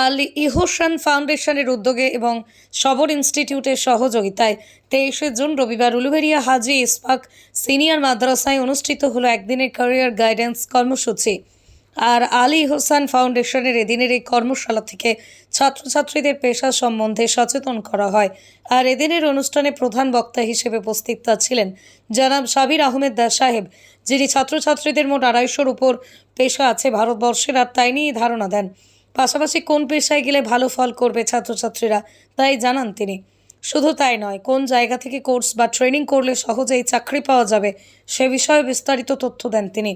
আল ইহসান ফাউন্ডেশনের উদ্যোগে এবং সবর ইনস্টিটিউটের সহযোগিতায় তেইশে জুন রবিবার উলুবেরিয়া হাজি ইসফাক সিনিয়র মাদ্রাসায় অনুষ্ঠিত হলো একদিনের ক্যারিয়ার গাইডেন্স কর্মসূচি। আর আলী হোসেন ফাউন্ডেশনের এদিনের এই কর্মশালা থেকে ছাত্রছাত্রীদের পেশা সম্বন্ধে সচেতন করা হয়। আর এদিনের অনুষ্ঠানে প্রধান বক্তা হিসেবে উপস্থিত ছিলেন জনাব সাবির আহমেদ দাস সাহেব, যিনি ছাত্রছাত্রীদের মোট আড়াইশোর উপর পেশা আছে ভারতবর্ষের, আর তাই নিয়েই ধারণা দেন। পাশাপাশি কোন পেশায় গেলে ভালো ফল করবে ছাত্রছাত্রীরা, তাই জানান তিনি। শুধু তাই নয়, কোন জায়গা থেকে কোর্স বা ট্রেনিং করলে সহজেই চাকরি পাওয়া যাবে, সে বিষয়ে বিস্তারিত তথ্য দেন তিনি।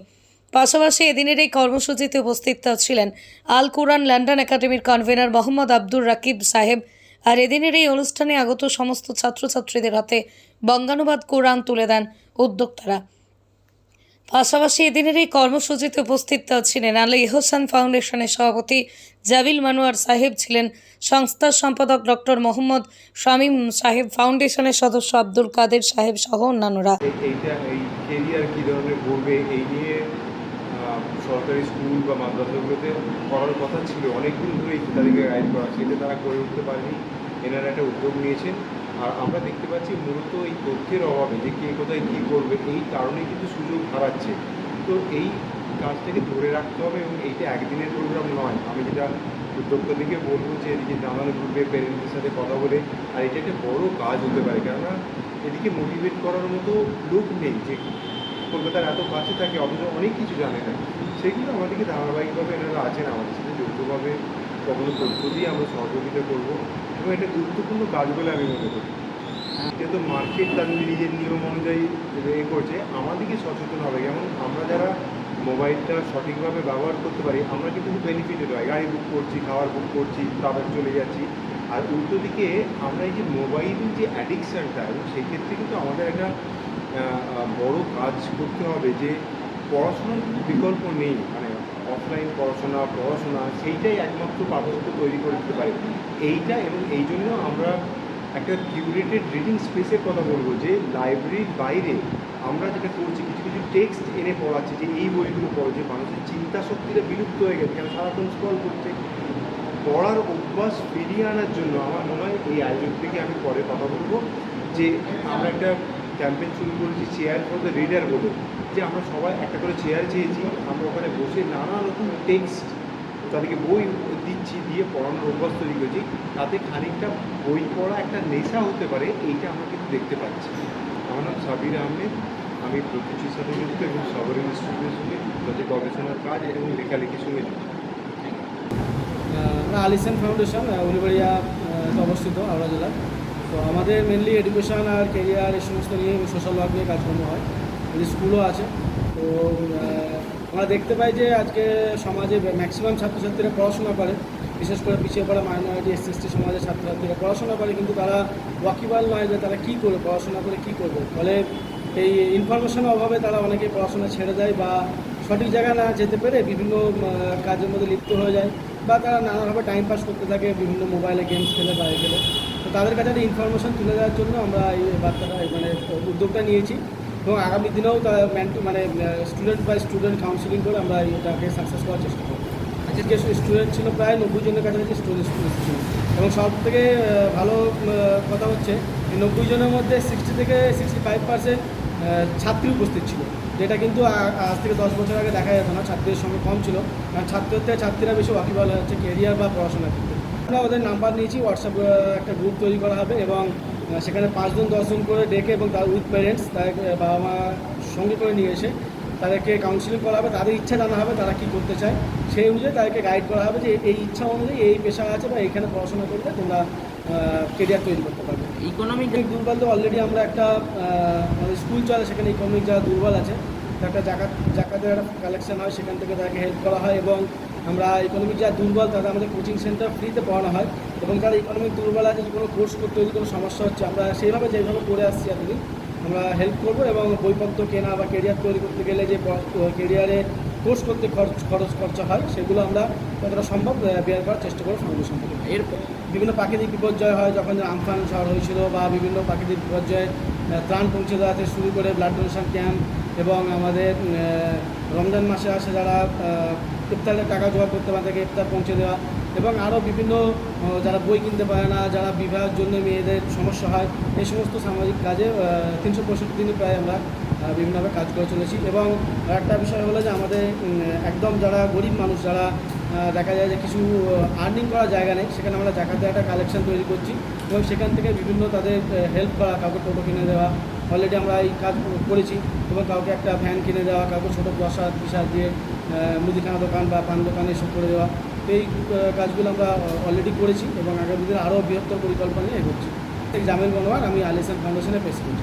পাশাপাশি এদিনের এই কর্মসূচিতে উপস্থিত ছিলেন আল কুরআন লন্ডন একাডেমির কনভেনার মোহাম্মদ আব্দুর রাকিব সাহেব আর এদিনের এই অনুষ্ঠানে আগত সমস্ত ছাত্রছাত্রীদের হাতে বঙ্গানুবাদ কোরআন তুলে দেন উদ্যোক্তারা। পাশাপাশি এদিনের এই কর্মসূচিতে উপস্থিত ছিলেন আলী ইহসান ফাউন্ডেশনের সভাপতি জাবিল মানুয়ার সাহেব ছিলেন সংস্থার সম্পাদক ডক্টর মোহাম্মদ শামীম সাহেব, ফাউন্ডেশনের সদস্য আব্দুল কাদের সাহেব সহ অন্যান্যরা। সরকারি স্কুল বা মাদ্রাসাগুলোতে করার কথা ছিল। অনেক দিন ধরেই তাদেরকে গাইড করা সেটা তারা করে উঠতে পারেনি। এনারা একটা উদ্যোগ নিয়েছেন। আর আমরা দেখতে পাচ্ছি মূলত এই তথ্যের অভাবে যে কে কোথায় কী করবে, এই কারণেই কিন্তু সুযোগ হারাচ্ছে। তো এই কাজটাকে ধরে রাখতে হবে এবং এইটা একদিনের প্রোগ্রাম নয়। আমি যেটা উদ্যোক্তাদেরকে বলব যে এদিকে নানান গ্রুপে প্যারেন্টদের সাথে কথা বলে, আর এটা একটা বড় কাজ হতে পারে। কেননা এদিকে মোটিভেট করার মতো লোক নেই যে কলকাতার এত কাছে থাকে, অথচ অনেক কিছু জানে না। সেগুলো আমাদেরকে ধারাবাহিকভাবে এনারা আছেন, আমাদের সাথে যৌথভাবে কখনো তথ্য দিয়ে আমরা সহযোগিতা করব এবং এটা গুরুত্বপূর্ণ কাজ বলে আমি মনে করি। যেহেতু মার্কেট তাদের নিজের নিয়ম অনুযায়ী এ করছে আমাদেরকে সচেতন হবে। যেমন আমরা যারা মোবাইলটা সঠিকভাবে ব্যবহার করতে পারি আমরা কিন্তু খুব বেনিফিটেড হয় গাড়ি বুক করছি খাবার বুক করছি তাড়াতাড়ি চলে যাচ্ছি। আর উল্টো দিকে আমরা এই যে মোবাইল যে অ্যাডিকশানটা এবং সেই ক্ষেত্রে কিন্তু আমাদের একটা বড় কাজ করতে হবে যে পড়াশোনার বিকল্প নেই। মানে অফলাইন পড়াশোনা পড়াশোনা, সেইটাই একমাত্র পার্থক্য তৈরি করে দিতে পারে। এইটা এবং এই জন্য আমরা একটা কিউরেটেড রিডিং স্পেসের কথা বলব, যে লাইব্রেরির বাইরে আমরা যেটা করছি, কিছু কিছু টেক্সট এনে পড়াচ্ছি, যে এই বইগুলো পড়ো, যে মানুষের চিন্তা শক্তিটা বিলুপ্ত হয়ে গেছে। কেন? সারাক্ষণ স্কল করছে পড়ার অভ্যাস ফিরিয়ে আনার জন্য আমার মনে হয় এই আয়োজন থেকে আমি পরে কথা বলব, যে আমরা একটা ক্যাম্পেইন শুরু করেছি চেয়ার ফর দ্য রিডার বলে যে আমরা সবাই একটা করে চেয়ার চেয়েছি, আমরা ওখানে বসে নানা রকম টেক্সট তাদেরকে বই দিচ্ছি, দিয়ে পড়ানোর অভ্যাস তৈরি করেছি, তাতে খানিকটা বই পড়া একটা নেশা হতে পারে, এইটা আমরা কিন্তু দেখতে পাচ্ছি। আমার নাম সাবির আহমেদ, আমি প্রকৃতির সাথে যুক্ত এবং সবর ইনস্টিটিউটের সঙ্গে তাদের গবেষণার কাজ এবং লেখালেখির সঙ্গে যুক্ত। আমরা আলিসান ফাউন্ডেশন উলিবাড়িয়া অবস্থিত হাওড়া জেলা তো আমাদের মেনলি এডুকেশন আর কেরিয়ার এই সমস্ত নিয়ে সোশ্যাল ওয়ার্ক নিয়ে কাজকর্ম হয়। স্কুলও আছে। তো আমরা দেখতে পাই যে আজকে সমাজে ম্যাক্সিমাম ছাত্রছাত্রীরা পড়াশোনা করে। বিশেষ করে পিছিয়ে পড়া মাইনরিটি এস এসটি সমাজের ছাত্রছাত্রীরা পড়াশোনা করে, কিন্তু তারা ওয়াকিবাল নয় যে তারা কী করবে পড়াশোনা করে কী করবে। ফলে এই ইনফরমেশনের অভাবে তারা অনেকে পড়াশোনা ছেড়ে দেয় বা সঠিক জায়গায় না যেতে পেরে বিভিন্ন কাজের মধ্যে লিপ্ত হয়ে যায়। বা তারা নানাভাবে টাইম পাস করতে থাকে, বিভিন্ন মোবাইলে গেমস খেলে বাইরে খেলে। তো তাদের কাছে একটা ইনফরমেশন তুলে দেওয়ার জন্য আমরা এই বার্তাটা মানে উদ্যোগটা নিয়েছি। এবং আগামী দিনেও তারা মানে স্টুডেন্ট বাই স্টুডেন্ট কাউন্সিলিং করে আমরা এটাকে সাকসেস করার চেষ্টা করব। আজকে স্টুডেন্ট ছিল প্রায় নব্বই জনের কাছাকাছি স্টুডেন্ট ছিল। এবং সব থেকে ভালো কথা হচ্ছে নব্বই জনের মধ্যে সিক্সটি থেকে সিক্সটি ফাইভ পার্সেন্ট ছাত্রী উপস্থিত ছিল। যেটা কিন্তু আজ থেকে দশ বছর আগে দেখা যেত না, ছাত্রীদের সঙ্গে কম ছিল। কারণ ছাত্রের থেকে ছাত্রীরা বেশি ওয়াকিবল হচ্ছে কেরিয়ার বা পড়াশোনার ক্ষেত্রে। আমরা ওদের নাম্বার নিয়েছি হোয়াটসঅ্যাপ একটা গ্রুপ তৈরি করা হবে এবং সেখানে পাঁচজন, দশজন করে ডেকে এবং তার উইথ প্যারেন্টস তাদেরকে বাবা মা সঙ্গে করে নিয়ে এসে তাদেরকে কাউন্সিলিং করা হবে তাদের ইচ্ছা জানা হবে তারা কী করতে চায়। সেই অনুযায়ী তাদেরকে গাইড করা হবে যে এই ইচ্ছা অনুযায়ী এই পেশা আছে বা এইখানে পড়াশোনা করলে তোমরা কেরিয়ার তৈরি করতে পারবে। ইকোনমিক দুর্বল তো অলরেডি আমরা একটা আমাদের স্কুল চলে সেখানে ইকোনমিক যারা দুর্বল আছে একটা জাকাত জাকাতের একটা কালেকশন হয় সেখান থেকে তাদেরকে হেল্প করা হয় এবং আমরা ইকোনমিক যারা দুর্বল তাদের আমাদের কোচিং সেন্টার ফ্রিতে পড়ানো হয় এবং যারা ইকোনমিক দুর্বল আছে যে কোনো কোর্স করতে যদি কোনো সমস্যা হচ্ছে আমরা সেইভাবে যেভাবে করে আসছি এতদিন আমরা হেল্প করব এবং বইপত্র কেনা বা কেরিয়ার তৈরি করতে গেলে যে কেরিয়ারে কোর্স করতে খরচ খরচ খরচা হয়, সেগুলো আমরা যতটা সম্ভব বেয়ার করার চেষ্টা করব ফাউন্ডেশন থেকে। এর বিভিন্ন প্রাকৃতিক বিপর্যয় হয়, যখন আমফান ঝড় হয়েছিল বা বিভিন্ন প্রাকৃতিক বিপর্যয়ে ত্রাণ পৌঁছে দেওয়া থেকে শুরু করে ব্লাড ডোনেশন ক্যাম্প এবং আমাদের রমজান মাসে আসে যারা ইফতারের টাকা জোগাড় করতে পারে তাকে ইফতার পৌঁছে দেওয়া এবং আরও বিভিন্ন যারা বই কিনতে পারে না, যারা বিবাহের জন্য মেয়েদের সমস্যা হয়, এই সমস্ত সামাজিক কাজে তিনশো পঁয়ষট্টি দিনই প্রায় আমরা বিভিন্নভাবে কাজ করে চলেছি। এবং একটা বিষয় হলো যে আমাদের একদম যারা গরিব মানুষ, যারা দেখা যায় যে কিছু আর্নিং করার জায়গা নেই, সেখানে আমরা জাকাতে একটা কালেকশন তৈরি করছি এবং সেখান থেকে বিভিন্ন তাদের হেল্প করা, কাউকে টোটো কিনে দেওয়া অলরেডি আমরা এই কাজ করেছি এবং কাউকে একটা ভ্যান কিনে দেওয়া, কাউকে ছোটো প্রসাদ বিসাদ দিয়ে মুদিখানা দোকান বা পান দোকান এসব করে দেওয়া। এই কাজগুলো আমরা অলরেডি করেছি এবং আগামী দিনে আরও বৃহত্তর পরিকল্পনা নিয়ে এগোচ্ছি। জামিল বনোয়ার আমি আলিসান ফাউন্ডেশনের প্রেসিডেন্ট